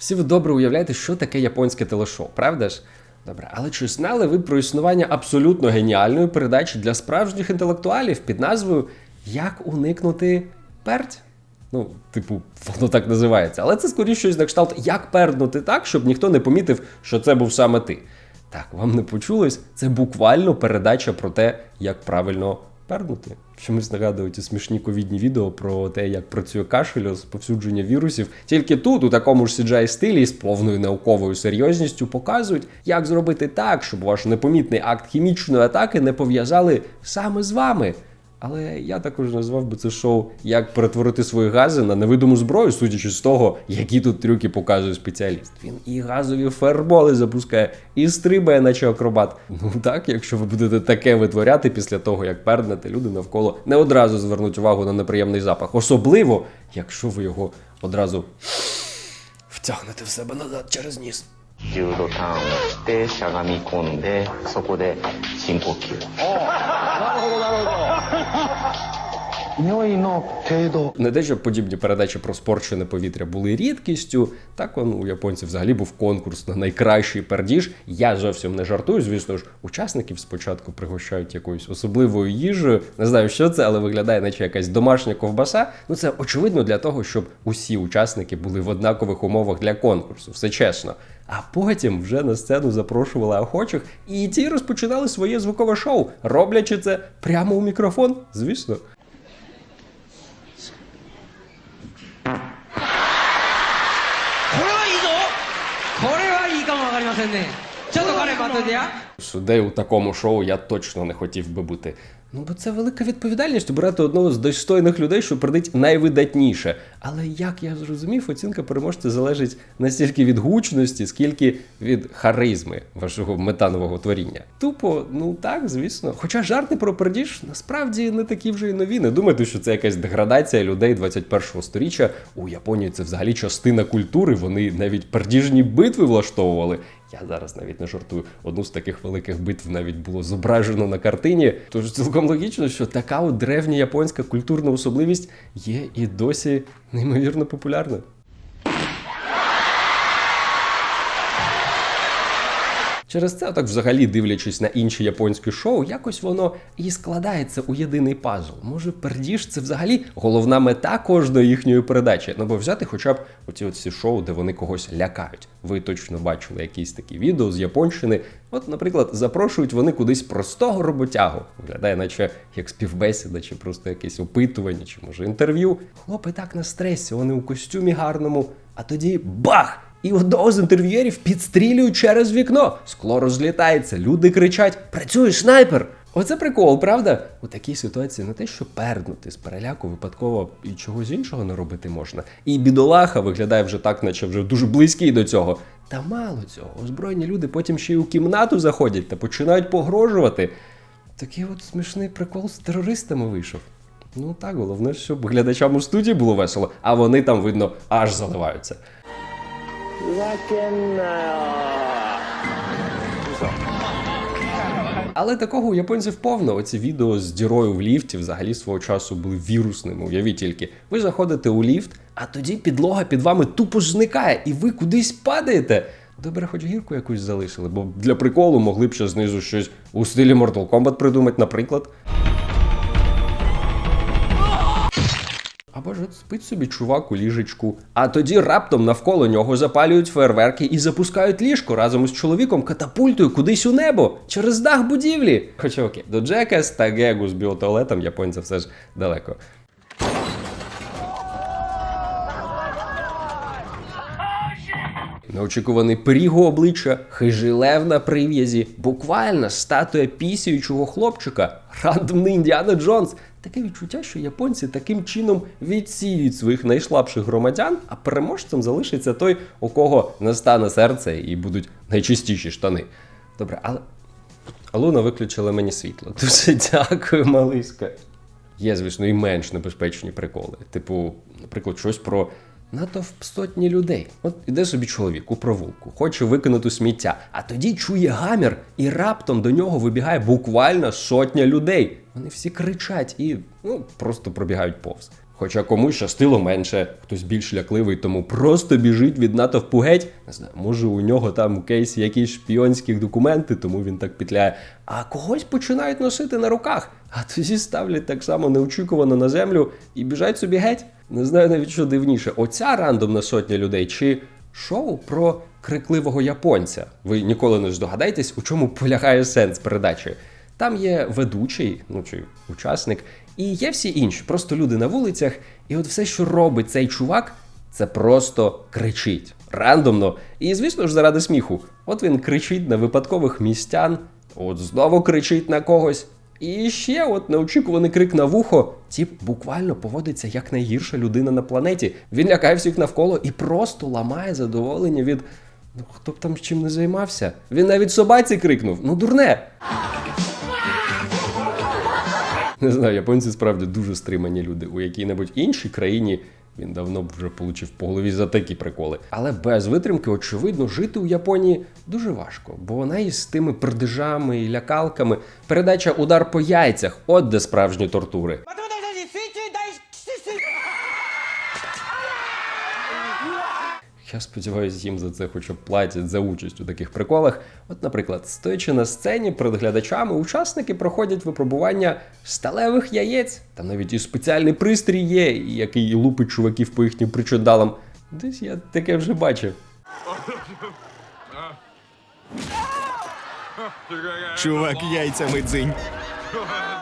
Всі ви добре уявляєте, що таке японське телешоу, правда ж? Добре, але чи знали ви про існування абсолютно геніальної передачі для справжніх інтелектуалів під назвою Як уникнути перть? Ну, типу, воно так називається. Але це скоріше щось на кшталт, як перднути так, щоб ніхто не помітив, що це був саме ти. Так, вам не почулось? Це буквально передача про те, як правильно перднути. Чомусь нагадують смішні ковідні відео про те, як працює кашель, розповсюдження вірусів. Тільки тут, у такому ж CGI стилі з повною науковою серйозністю, показують, як зробити так, щоб ваш непомітний акт хімічної атаки не пов'язали саме з вами. Але я також назвав би це шоу як перетворити свої гази на невидиму зброю, судячи з того, які тут трюки показує спеціаліст. Він і газові ферболи запускає, і стрибає, наче акробат. Ну так, якщо ви будете таке витворяти після того, як перднете, люди навколо не одразу звернуть увагу на неприємний запах. Особливо, якщо ви його одразу втягнете в себе назад через ніс. 10度ターンをしてしゃがみ込んでそこで深呼吸匂いの程度 Не те, щоб подібні передачі про спорчене повітря були рідкістю. Так он у японців взагалі був конкурс на найкращий пердіж. Я зовсім не жартую. Звісно ж, учасників спочатку пригощають якоюсь особливою їжею. Не знаю, що це, але виглядає, наче якась домашня ковбаса. Ну це очевидно для того, щоб усі учасники були в однакових умовах для конкурсу. Все чесно. А потім вже на сцену запрошували охочих, і ті розпочинали своє звукове шоу, роблячи це прямо у мікрофон, звісно. пацани. Що то тут я? Де у такому шоу я точно не хотів би бути. Ну, бо це велика відповідальність обирати одного з достойних людей, що придить найвидатніше. Але як я зрозумів, оцінка переможця залежить настільки від гучності, скільки від харизми вашого метанового творіння. Тупо, ну так, звісно. Хоча жарти про пердіж насправді не такі вже й нові. Не думайте, що це якась деградація людей 21-го сторіччя. У Японії це взагалі частина культури. Вони навіть пердіжні битви влаштовували. Я зараз навіть не жартую. Одну з таких великих битв навіть було зображено на картині. Тож цілком логічно, що така от древня японська культурна особливість є і досі неймовірно популярна. Через це, так взагалі дивлячись на інші японські шоу, якось воно і складається у єдиний пазл. Може, пердіж це взагалі головна мета кожної їхньої передачі. Ну бо взяти хоча б оці всі шоу, де вони когось лякають. Ви точно бачили якісь такі відео з Японщини. От, наприклад, запрошують вони кудись простого роботягу. Виглядає, наче як співбесіда, чи просто якесь опитування, чи може інтерв'ю. Хлопи так на стресі, вони у костюмі гарному, а тоді бах! І одного з інтерв'єрів підстрілюють через вікно. Скло розлітається, люди кричать: Працює снайпер! Оце прикол, правда? У такій ситуації не те, що перднути з переляку випадково і чогось іншого не робити можна. І бідолаха виглядає вже так, наче вже дуже близький до цього. Та мало цього, озброєні люди потім ще й у кімнату заходять та починають погрожувати. Такий от смішний прикол з терористами вийшов. Ну так, головне, щоб глядачам у студії було весело, а вони там, видно, аж заливаються. Але такого у японців повно. Оці відео з дірою в ліфті взагалі свого часу були вірусними. Уявіть тільки, ви заходите у ліфт, а тоді підлога під вами тупо зникає, і ви кудись падаєте. Добре, хоч гірку якусь залишили, бо для приколу могли б ще знизу щось у стилі Mortal Kombat придумати, наприклад. Або ж от спить собі чувак у ліжечку, а тоді раптом навколо нього запалюють фейерверки і запускають ліжко разом із чоловіком катапультою кудись у небо через дах будівлі. Хоча окей, до Джекас та Гегу з біотуалетом японця все ж далеко. Неочікуваний пиріг обличчя, хижий лев на прив'язі, буквально статуя пісіючого хлопчика, рандомний Індіана Джонс. Таке відчуття, що японці таким чином відсіють своїх найслабших громадян, а переможцем залишиться той, у кого настане серце і будуть найчистіші штани. Добре, але Алуна виключила мені світло. Дуже дякую, малиська. Є, звісно, і менш небезпечні приколи. Типу, наприклад, щось про натовп сотні людей. От іде собі чоловік у провулку, хоче викинути сміття, а тоді чує гамір, і раптом до нього вибігає буквально сотня людей. Вони всі кричать і ну, просто пробігають повз. Хоча комусь щастило менше, хтось більш лякливий, тому просто біжить від натовпу геть. Не знаю, може у нього там у кейсі якісь шпіонські документи, тому він так петляє. А когось починають носити на руках, а тоді ставлять так само неочікувано на землю і біжать собі геть. Не знаю навіть що дивніше, оця рандомна сотня людей чи шоу про крикливого японця. Ви ніколи не здогадаєтесь, у чому полягає сенс передачі. Там є ведучий, ну чи учасник, і є всі інші, просто люди на вулицях. І от все, що робить цей чувак, це просто кричить рандомно. І звісно ж, заради сміху. От він кричить на випадкових містян, от знову кричить на когось. І ще от неочікуваний крик на вухо. Тіп буквально поводиться як найгірша людина на планеті. Він лякає всіх навколо і просто ламає задоволення від. Ну хто б там чим не займався? Він навіть собаці крикнув: ну дурне. Не знаю, японці справді дуже стримані люди. У якій-небудь іншій країні він давно б вже получив по голові за такі приколи. Але без витримки, очевидно, жити у Японії дуже важко, бо вона із тими придижами і лякалками. Передача удар по яйцях, от де справжні тортури. Я сподіваюся, їм за це хоча б платять за участь у таких приколах. От, наприклад, стоячи на сцені перед глядачами, учасники проходять випробування сталевих яєць. Там навіть і спеціальний пристрій є, який лупить чуваків по їхнім причандалам. Десь я таке вже бачив. Чувак яйцями дзинь.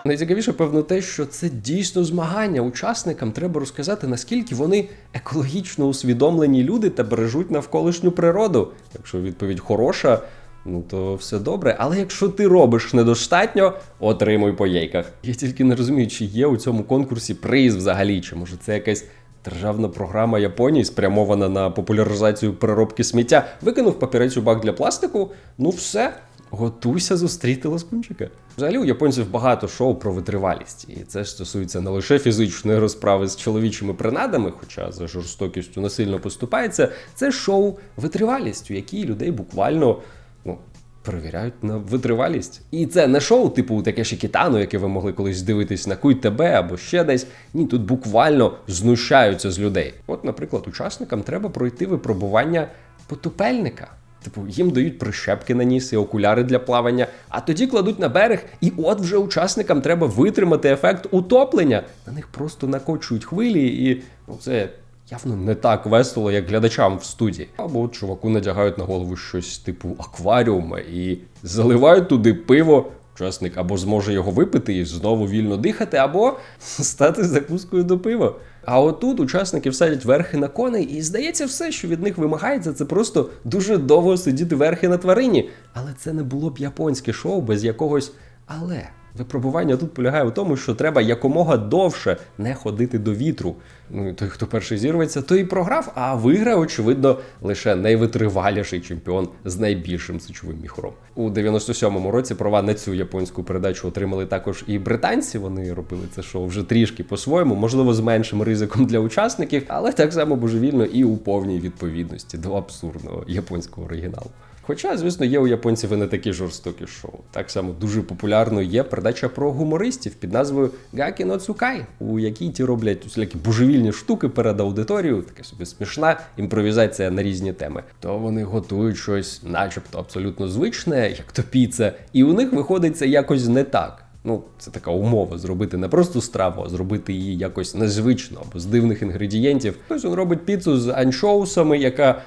Найцікавіше, певно, те, що це дійсно змагання. Учасникам треба розказати, наскільки вони екологічно усвідомлені люди та бережуть навколишню природу. Якщо відповідь хороша, ну то все добре. Але якщо ти робиш недостатньо, отримуй по яйках. Я тільки не розумію, чи є у цьому конкурсі приз взагалі, чи може це якась. Державна програма Японії спрямована на популяризацію переробки сміття. Викинув папірець у бак для пластику. Ну все, готуйся зустріти ласкунчика. Взагалі у японців багато шоу про витривалість, і це стосується не лише фізичної розправи з чоловічими принадами, хоча за жорстокістю не сильно поступається. Це шоу витривалість, у якій людей буквально ну. Перевіряють на витривалість. І це не шоу, типу таке Кітано, яке ви могли колись дивитись на Куй тебе або ще десь. Ні, тут буквально знущаються з людей. От, наприклад, учасникам треба пройти випробування потопельника. Типу, їм дають прищепки на ніс і окуляри для плавання, а тоді кладуть на берег, і от вже учасникам треба витримати ефект утоплення. На них просто накочують хвилі, і ну, це явно не так весело, як глядачам в студії. Або чуваку надягають на голову щось типу акваріума і заливають туди пиво. Учасник або зможе його випити і знову вільно дихати, або стати закускою до пива. А отут учасники всадять верхи на коней, і здається, все, що від них вимагається, це просто дуже довго сидіти верхи на тварині. Але це не було б японське шоу без якогось але. Випробування тут полягає в тому, що треба якомога довше не ходити до вітру. Ну той, хто перший зірветься, той і програв, а виграє, очевидно, лише найвитриваліший чемпіон з найбільшим сечовим міхуром. У 97-му році права на цю японську передачу отримали також і британці. Вони робили це шоу вже трішки по-своєму, можливо, з меншим ризиком для учасників, але так само божевільно і у повній відповідності до абсурдного японського оригіналу. Хоча, звісно, є у японців і не такі жорстокі шоу. Так само дуже популярною є передача про гумористів під назвою Гакі но Цукай, у якій ті роблять усілякі божевільні штуки перед аудиторією, таке собі смішна імпровізація на різні теми. То вони готують щось, начебто, абсолютно звичне, як то піца, і у них виходить це якось не так. Ну, це така умова зробити не просто страву, а зробити її якось незвично або з дивних інгредієнтів. Хтось він робить піцу з анчоусами, яка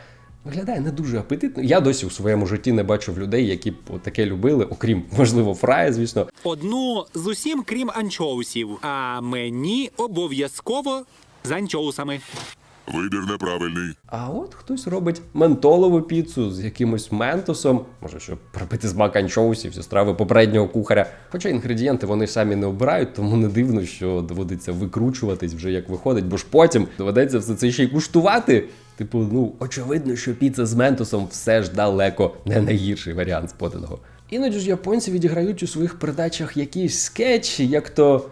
виглядає не дуже апетитно. Я досі у своєму житті не бачив людей, які б таке любили, окрім можливо, фрая, звісно. Одну з усім, крім анчоусів. А мені обов'язково з анчоусами. Вибір неправильний. А от хтось робить ментолову піцу з якимось ментосом, може, щоб пробити смак анчоусів зі страви попереднього кухаря. Хоча інгредієнти вони самі не обирають, тому не дивно, що доводиться викручуватись вже як виходить, бо ж потім доведеться все це ще й куштувати. Типу, ну очевидно, що піца з ментосом все ж далеко не найгірший варіант з поданого. Іноді ж японці відіграють у своїх передачах якісь скетчі, як то.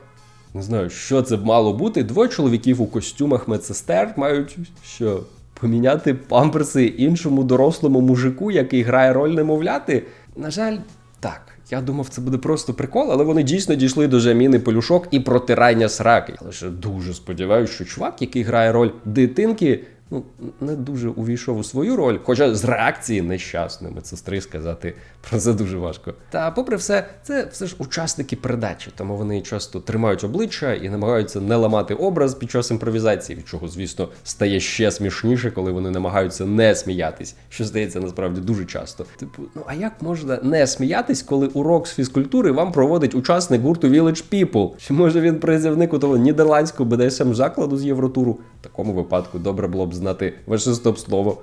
Не знаю, що це б мало бути. Двоє чоловіків у костюмах медсестер мають що поміняти памперси іншому дорослому мужику, який грає роль немовляти. На жаль, так, Я думав, це буде просто прикол, але вони дійсно дійшли до заміни пелюшок і протирання сраки. Але ж дуже сподіваюся, що чувак, який грає роль дитинки, ну не дуже увійшов у свою роль, хоча з реакції нещасної медсестри сказати про це дуже важко. Та попри все, це все ж учасники передачі, тому вони часто тримають обличчя і намагаються не ламати образ під час імпровізації, від чого, звісно, стає ще смішніше, коли вони намагаються не сміятись, що здається насправді дуже часто. Типу, ну а як можна не сміятись, коли урок з фізкультури вам проводить учасник гурту Village People? Чи може він призівник у того нідерландського BDSM закладу з Євротуру? В такому випадку добре було б знати ваше стоп-слово.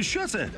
Що це?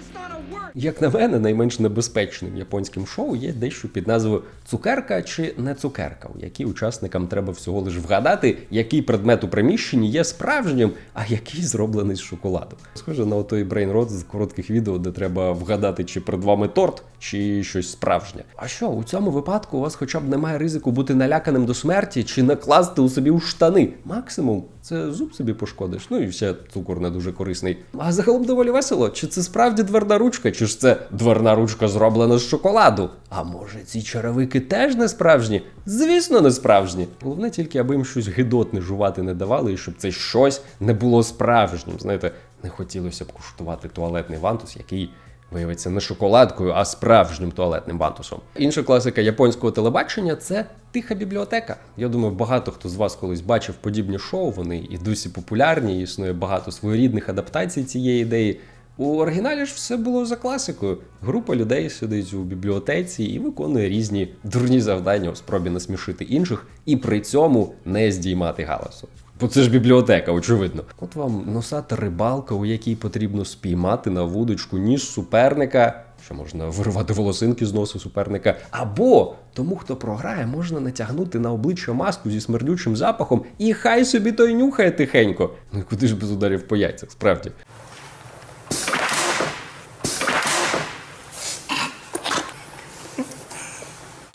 Як на мене, найменш небезпечним японським шоу є дещо під назвою цукерка чи не цукерка, у якій учасникам треба всього лиш вгадати, який предмет у приміщенні є справжнім, а який зроблений з шоколаду. Схоже на отой брейнрот з коротких відео, де треба вгадати, чи перед вами торт, чи щось справжнє. А що у цьому випадку у вас хоча б немає ризику бути наляканим до смерті чи накласти у собі у штани? Максимум це зуб собі пошкодиш. Ну і ще цукор не дуже корисний. А загалом доволі весело. Чи це справді дверна ручка, чи ж це дверна ручка зроблена з шоколаду? А може ці черевики теж не справжні? Звісно, не справжні. Головне тільки, аби їм щось гидотне жувати не давали, і щоб це щось не було справжнім. Знаєте, не хотілося б куштувати туалетний вантус, який виявиться не шоколадкою, а справжнім туалетним вантусом. Інша класика японського телебачення це тиха бібліотека. Я думаю, багато хто з вас колись бачив подібні шоу. Вони і досі популярні, існує багато своєрідних адаптацій цієї ідеї. У оригіналі ж все було за класикою. Група людей сидить у бібліотеці і виконує різні дурні завдання у спробі насмішити інших і при цьому не здіймати галасу. Бо це ж бібліотека, очевидно. От вам носата рибалка, у якій потрібно спіймати на вудочку ніж суперника, що можна вирвати волосинки з носу суперника. Або тому, хто програє, можна натягнути на обличчя маску зі смердючим запахом, і хай собі той нюхає тихенько. Ну куди ж без ударів по яйцях, справді.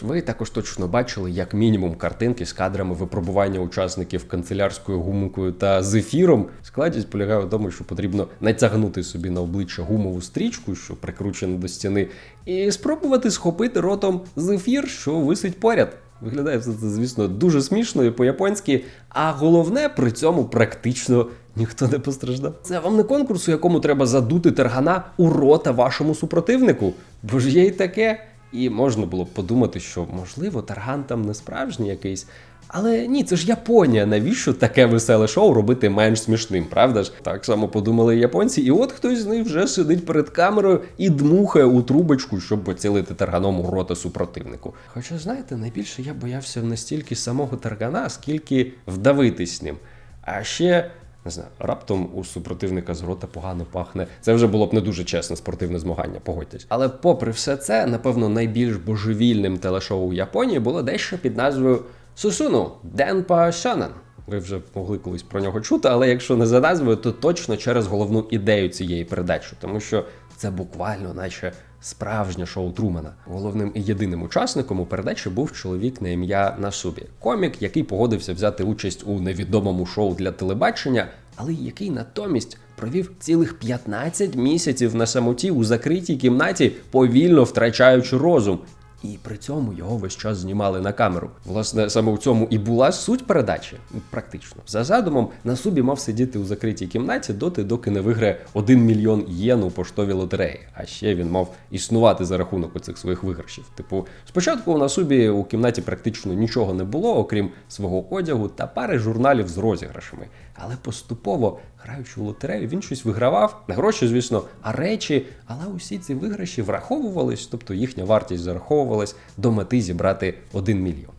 Ви також точно бачили, як мінімум, картинки з кадрами випробування учасників канцелярською гумкою та зефіром. Складність полягає в тому, що потрібно натягнути собі на обличчя гумову стрічку, що прикручена до стіни, і спробувати схопити ротом зефір, що висить поряд. Виглядає все це, звісно, дуже смішно і по-японськи, а головне при цьому практично ніхто не постраждав. Це вам не конкурс, у якому треба задути тергана у рота вашому супротивнику, бо ж є й таке. І можна було б подумати, що можливо тарган там не справжній якийсь. Але ні, це ж Японія. Навіщо таке веселе шоу робити менш смішним, правда ж? Так само подумали японці, і от хтось з них вже сидить перед камерою і дмухає у трубочку, щоб поцілити тарганом у рота супротивнику. Хоча, знаєте, найбільше я боявся не стільки самого таргана, скільки вдавитись ним. А ще не знаю, раптом у супротивника з рота погано пахне. Це вже було б не дуже чесне спортивне змагання, погодьтесь. Але попри все це, напевно, найбільш божевільним телешоу у Японії було дещо під назвою Сусуну Денпа Шанан. Ви вже могли колись про нього чути, але якщо не за назвою, то точно через головну ідею цієї передачі, тому що це буквально, наче справжнє шоу Трумана. Головним і єдиним учасником у передачі був чоловік на ім'я Насубі, комік, який погодився взяти участь у невідомому шоу для телебачення, але який натомість провів цілих 15 місяців на самоті у закритій кімнаті, повільно втрачаючи розум. І при цьому його весь час знімали на камеру. Власне, саме в цьому і була суть передачі. Практично за задумом на субі мав сидіти у закритій кімнаті доти, доки не виграє 1 мільйон єн у поштовій лотереї. А ще він мав існувати за рахунок оцих своїх виграшів. Типу, спочатку на субі у кімнаті практично нічого не було, окрім свого одягу та пари журналів з розіграшами. Але поступово, граючи у лотерею, він щось вигравав. Не гроші, звісно, а речі. Але усі ці виграші враховувались, тобто їхня вартість зараховувалась до мети зібрати 1 мільйон.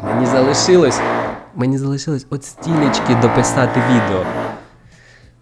Мені залишилось. Мені залишилось от стілечки дописати відео.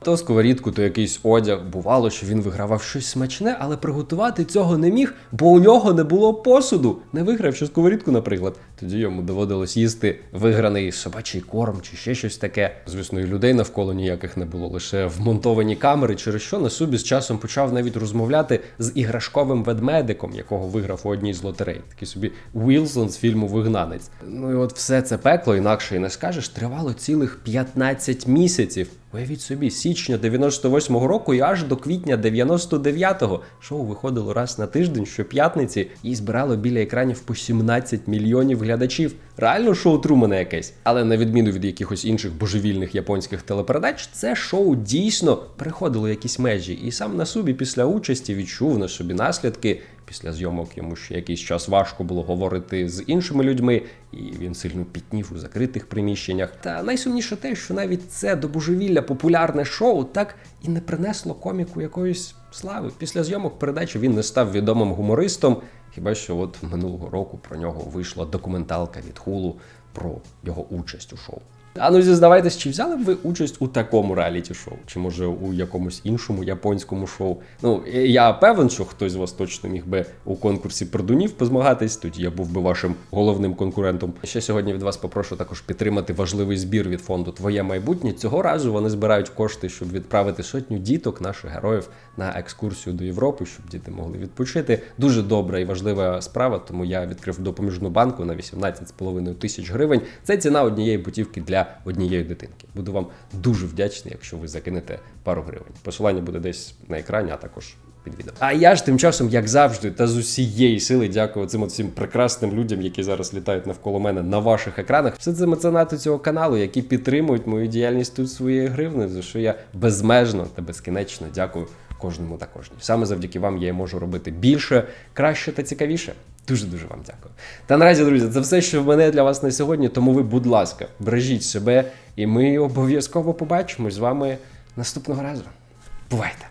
То сковорідку, то якийсь одяг. Бувало, що він вигравав щось смачне, але приготувати цього не міг, бо у нього не було посуду. Не виграв ще сковорідку, наприклад. Тоді йому доводилось їсти виграний собачий корм чи ще щось таке. Звісно, і людей навколо ніяких не було, лише вмонтовані камери, через що Насубі з часом почав навіть розмовляти з іграшковим ведмедиком, якого виграв у одній з лотерей. Такий собі Уілсон з фільму Вигнанець. Ну і от все це пекло, інакше і не скажеш, тривало цілих 15 місяців. Уявіть собі, січня 98-го року і аж до квітня 99-го шоу виходило раз на тиждень щоп'ятниці і збирало біля екранів по 17 мільйонів глядачів. Реально шоу Трумана якесь. Але на відміну від якихось інших божевільних японських телепередач, це шоу дійсно переходило якісь межі. І сам на собі після участі відчув на собі наслідки. Після зйомок йому ще якийсь час важко було говорити з іншими людьми, і він сильно пітнів у закритих приміщеннях. Та найсумніше те, що навіть це до божевілля популярне шоу так і не принесло коміку якоїсь слави. Після зйомок передачі він не став відомим гумористом. Хіба що от минулого року про нього вийшла документалка від Хулу про його участь у шоу. А ну зізнавайтесь, чи взяли б ви участь у такому реаліті шоу? Чи може у якомусь іншому японському шоу? Ну я певен, що хтось з вас точно міг би у конкурсі продунів позмагатись. Тоді я був би вашим головним конкурентом. Ще сьогодні від вас попрошу також підтримати важливий збір від фонду Твоє майбутнє. Цього разу вони збирають кошти, щоб відправити сотню діток наших героїв на екскурсію до Європи, щоб діти могли відпочити. Дуже добра і важлива справа. Тому я відкрив допоміжну банку на 18,5 тисяч гривень. Це ціна однієї путівки для однієї дитинки. Буду вам дуже вдячний, якщо ви закинете пару гривень. Посилання буде десь на екрані, а також. Під відео. А я ж тим часом, як завжди, та з усієї сили дякую цим всім прекрасним людям, які зараз літають навколо мене на ваших екранах. Все це меценати цього каналу, які підтримують мою діяльність тут своєю гривнею, за що я безмежно та безкінечно дякую кожному та кожній. Саме завдяки вам я можу робити більше, краще та цікавіше. Дуже дуже вам дякую. Та наразі, друзі, це все, що в мене для вас на сьогодні. Тому ви, будь ласка, бережіть себе, і ми обов'язково побачимось з вами наступного разу. Бувайте!